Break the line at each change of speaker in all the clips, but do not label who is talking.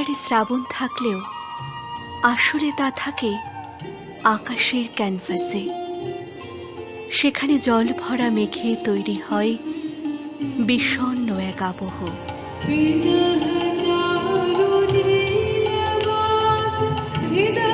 ক্যালেন্ডারে শ্রাবণ থাকলেও আসলে তা থাকে আকাশের ক্যানভাসে। সেখানে জল ভরা মেঘে তৈরি হয় বিষণ্ন এক আবহ।
विनः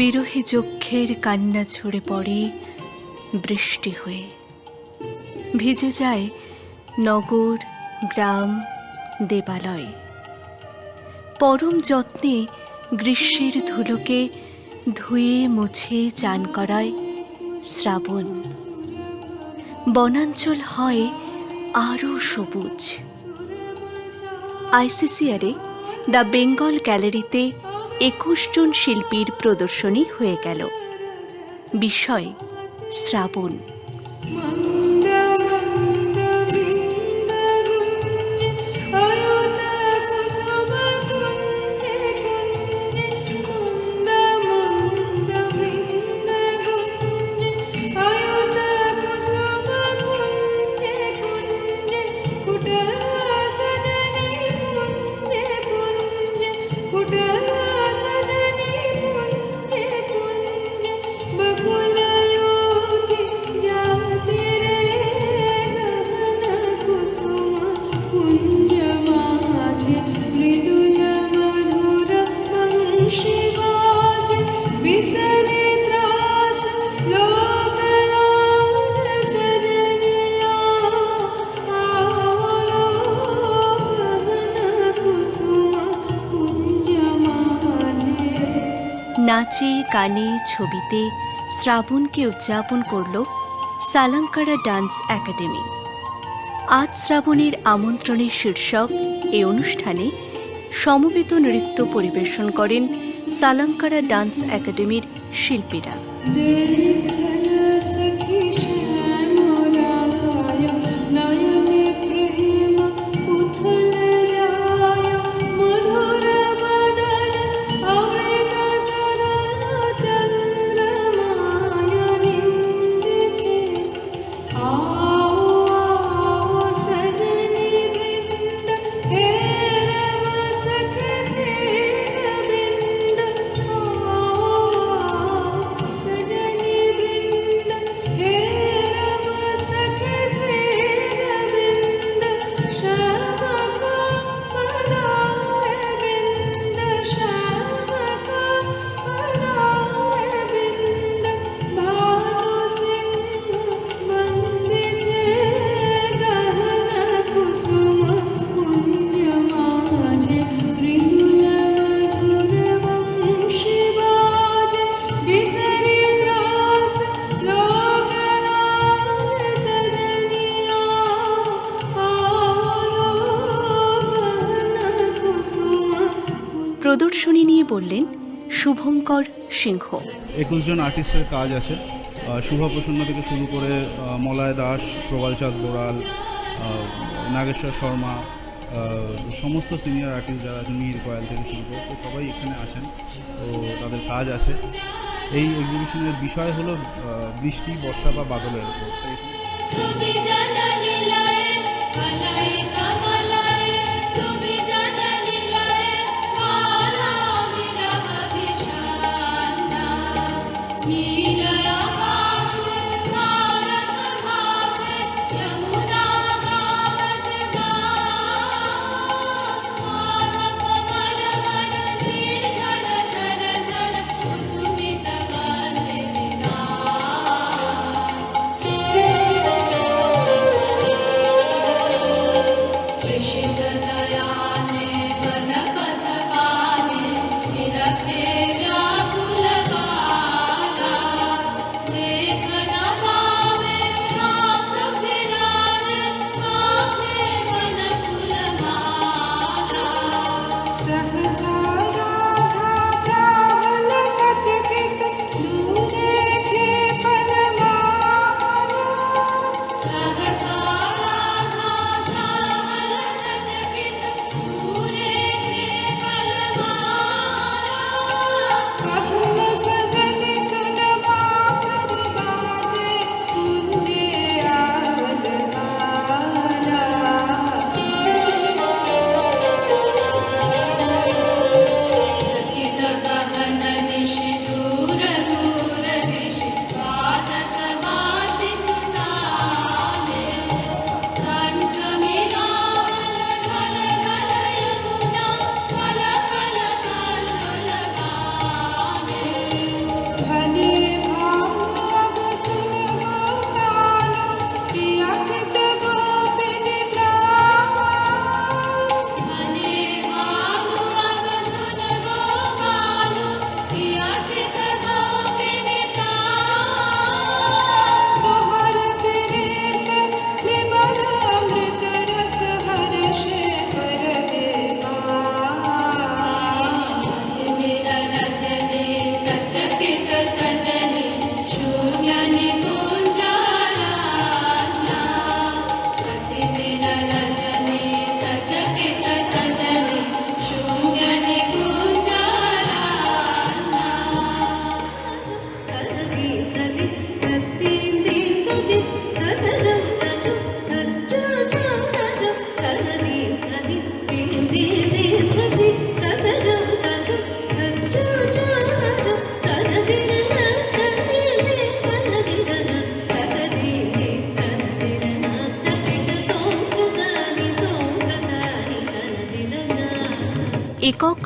বিরহে চক্ষের কান্না ঝরে পড়ে বৃষ্টি হয়ে। ভিজে যায় নগর, গ্রাম, দেবালয়। পরম যত্নে গ্রীষ্মের ধুলোকে ধুয়ে মুছে চান করায় শ্রাবণ। বনাঞ্চল হয় আরও সবুজ। আইসিসিআরে দ্য বেঙ্গল গ্যালারিতে একুশ জন শিল্পীর প্রদর্শনী হয়ে গেল। বিষয় শ্রাবণ। নাচে, গানে, ছবিতে শ্রাবণকে উদযাপন করল সালাঙ্কারা ডান্স একাডেমি। আজ শ্রাবণের আমন্ত্রণের শীর্ষক এই অনুষ্ঠানে সমবেত নৃত্য পরিবেশন করেন সালাঙ্কারা ডান্স একাডেমির শিল্পীরা।
বললেন শুভঙ্কর সিংহ।
একুশ জন আর্টিস্টের কাজ আছে। শুভ প্রসন্ন থেকে শুরু করে মলায় দাস প্রবালচাঁদ বোড়াল নাগেশ্বর শর্মা সমস্ত সিনিয়র আর্টিস্ট যারা আছেন মিহির কয়াল থেকে শুরু করে তো সবাই এখানে আছেন। তো তাদের কাজ আছে। এই এক্সিবিশনের বিষয় হলো বৃষ্টি বর্ষা বা বাদলের উপর।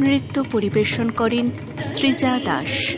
নৃত্য পরিবেশন করেন সৃজা দাস।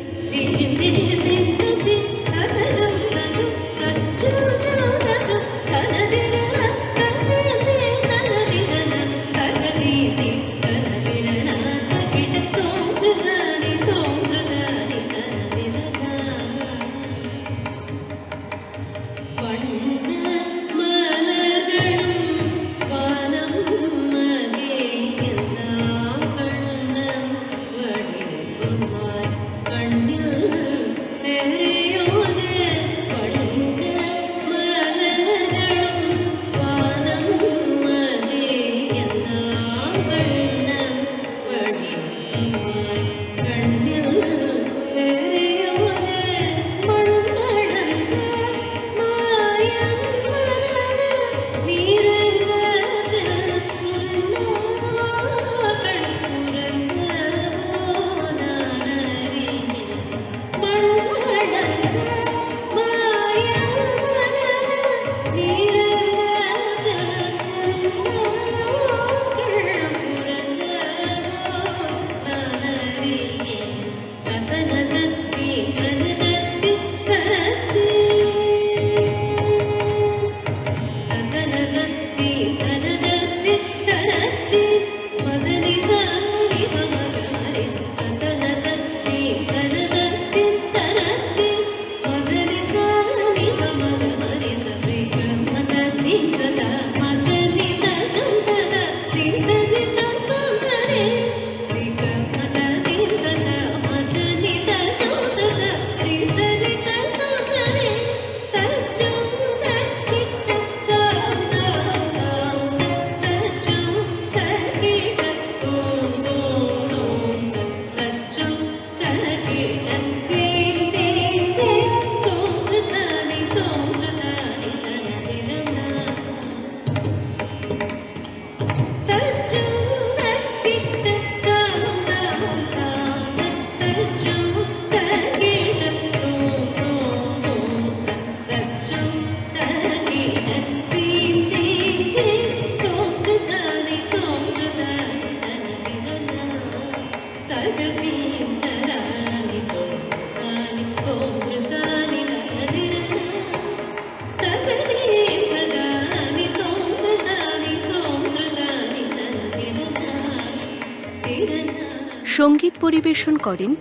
সংগীত পরিবেশন করেন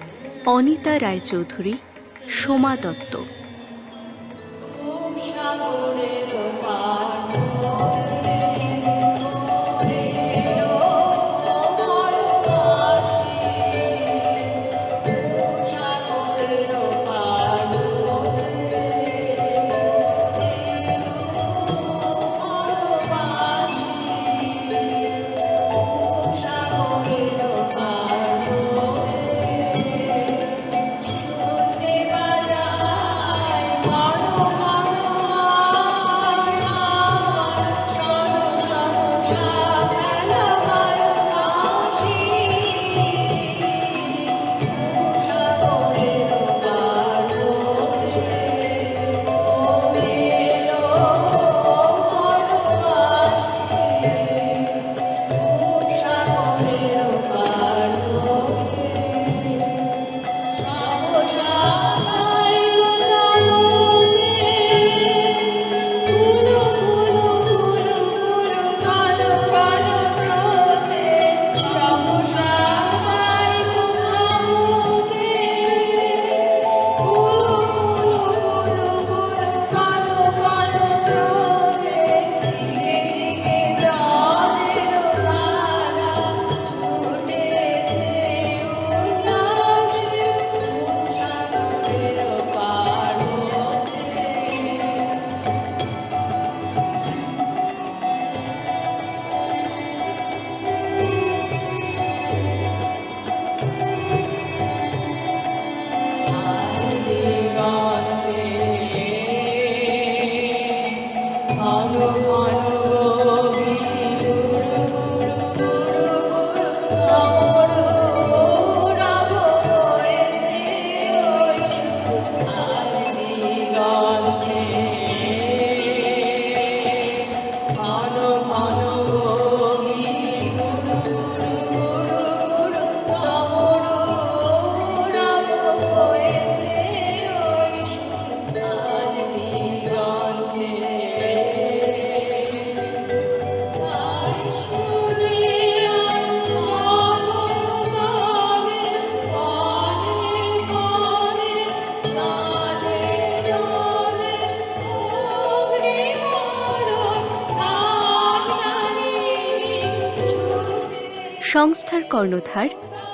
অনিতা রায়চৌধুরী সোমা দত্ত। সংস্থার কর্ণধার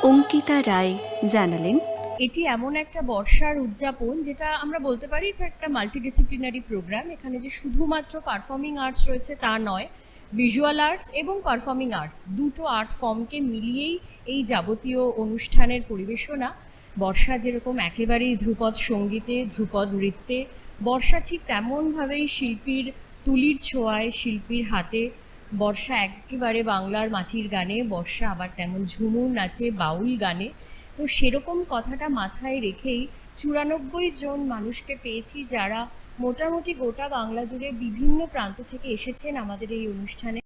অঙ্কিতা রায় জানালেন,
এটি এমন একটা বর্ষার উদযাপন যেটা আমরা বলতে পারি এটা একটা মাল্টিডিসিপ্লিনারি প্রোগ্রাম এখানে যে শুধুমাত্র পারফর্মিং আর্টস রয়েছে তা নয় ভিজুয়াল আর্টস এবং পারফর্মিং আর্টস দুটো আর্ট ফর্মকে মিলিয়েই এই যাবতীয় অনুষ্ঠানের পরিবেশনা। বর্ষা যেরকম একেবারেই ধ্রুপদ সঙ্গীতে, ধ্রুপদ নৃত্যে, বর্ষা ঠিক তেমনভাবেই শিল্পীর তুলির ছোঁয়ায়, শিল্পীর হাতে বর্ষা একেবারে বাংলার মাটির গানে, বর্ষা আবার তেমন ঝুমুর নাচে বাউল গানে। তো সেরকম কথাটা মাথায় রেখেই চুরানব্বই জন মানুষকে পেয়েছি যারা মোটামুটি গোটা বাংলা জুড়ে বিভিন্ন প্রান্ত থেকে এসেছেন আমাদের এই অনুষ্ঠানে।